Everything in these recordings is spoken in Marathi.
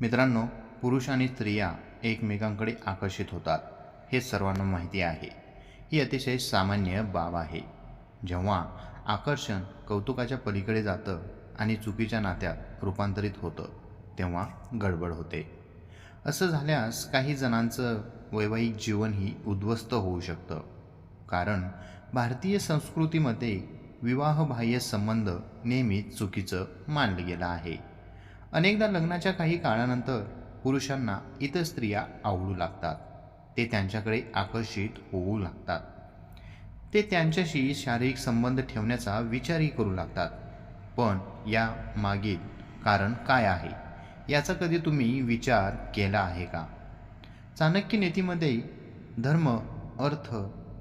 मित्रांनो पुरुष आणि स्त्रिया एकमेकांकडे आकर्षित होतात हे सर्वांना माहिती आहे. ही अतिशय सामान्य बाब आहे. जेव्हा आकर्षण कौतुकाच्या पलीकडे जातं आणि चुकीच्या नात्यात रूपांतरित होतं तेव्हा गडबड होते. असं झाल्यास काही जणांचं वैवाहिक जीवनही उद्ध्वस्त होऊ शकतं. कारण भारतीय संस्कृतीमध्ये विवाहबाह्य संबंध नेहमीच चुकीचं मानलं गेलं आहे. अनेकदा लग्नाच्या काही काळानंतर पुरुषांना इतर स्त्रिया आवडू लागतात. ते त्यांच्याकडे आकर्षित होऊ लागतात. ते त्यांच्याशी शारीरिक संबंध ठेवण्याचा विचारही करू लागतात. पण या मागील कारण काय आहे? याचा कधी तुम्ही विचार केला आहे का? चाणक्य नीतीमध्ये धर्म अर्थ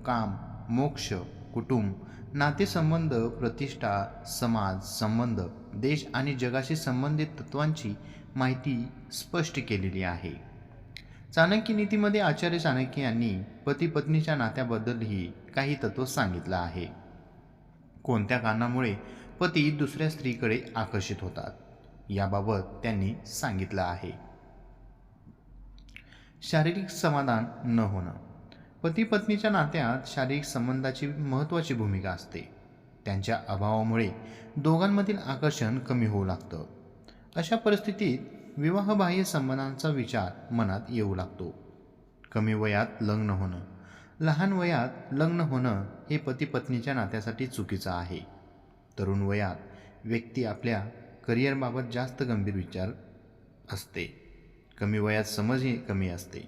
काम मोक्ष कुटुंब नातेसंबंध प्रतिष्ठा समाज संबंध देश आणि जगाशी संबंधित तत्वांची माहिती स्पष्ट केलेली आहे. चाणक्य नीतीमध्ये आचार्य चाणक्य यांनी पती पत्नीच्या नात्याबद्दलही काही तत्व सांगितलं आहे. कोणत्या कारणामुळे पती दुसऱ्या स्त्रीकडे आकर्षित होतात याबाबत त्यांनी सांगितलं आहे. शारीरिक समाधान न होणं. पती पत्नीच्या नात्यात शारीरिक संबंधाची महत्त्वाची भूमिका असते. त्यांच्या अभावामुळे दोघांमधील आकर्षण कमी होऊ लागतं. अशा परिस्थितीत विवाहबाह्य संबंधांचा विचार मनात येऊ लागतो. कमी वयात लग्न होणं लहान वयात लग्न होणं हे पती पत्नीच्या नात्यासाठी चुकीचं आहे. तरुण वयात व्यक्ती आपल्या करिअरबाबत जास्त गंभीर विचार असते. कमी वयात समजही कमी असते.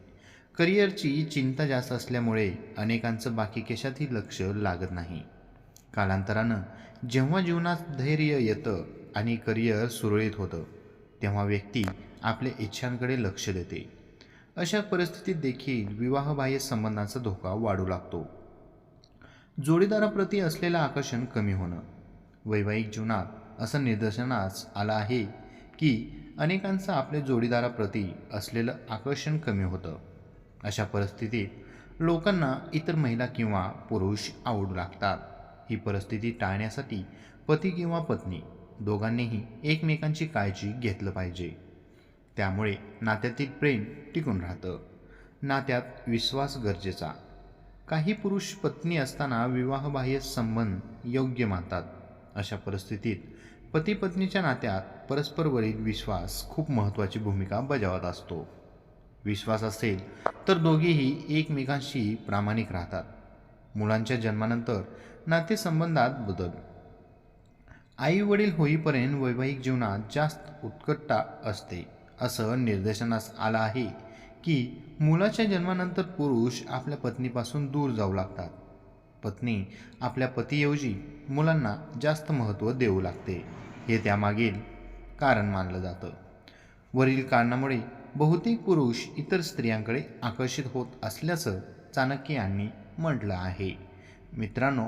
करिअरची चिंता जास्त असल्यामुळे अनेकांचं बाकी केशातही लक्ष लागत नाही. कालांतरानं जेव्हा जीवनात धैर्य येतं आणि करिअर सुरळीत होतं तेव्हा व्यक्ती आपल्या इच्छांकडे लक्ष देते. अशा परिस्थितीत देखील विवाहबाह्य संबंधांचा धोका वाढू लागतो. जोडीदाराप्रती असलेलं आकर्षण कमी होणं. वैवाहिक जीवनात असं निदर्शनास आलं आहे की अनेकांचं आपल्या जोडीदाराप्रती असलेलं आकर्षण कमी होतं. अशा परिस्थितीत लोकांना इतर महिला किंवा पुरुष आवडू लागतात. ही परिस्थिती टाळण्यासाठी पती किंवा पत्नी दोघांनीही एकमेकांची काळजी घेतलं पाहिजे. त्यामुळे नात्यातील प्रेम टिकून राहतं. नात्यात विश्वास गरजेचा. काही पुरुष पत्नी असताना विवाहबाह्य संबंध योग्य मानतात. अशा परिस्थितीत पती पत्नीच्या नात्यात परस्परवरील विश्वास खूप महत्त्वाची भूमिका बजावत असतो. विश्वास असेल तर दोघेही एकमेकांशी प्रामाणिक राहतात. मुलांच्या जन्मानंतर नातेसंबंधात बदल. आई वडील होईपर्यंत वैवाहिक जीवनात जास्त उत्कटता असते असं निर्देशनास आलं आहे की मुलाच्या जन्मानंतर पुरुष आपल्या पत्नीपासून दूर जाऊ लागतात. पत्नी आपल्या पतीऐवजी मुलांना जास्त महत्त्व देऊ लागते हे त्यामागील कारण मानलं जातं. वरील कारणामुळे बहुतेक पुरुष इतर स्त्रियांकडे आकर्षित होत असल्याचं चाणक्य यांनी म्हटलं आहे. मित्रांनो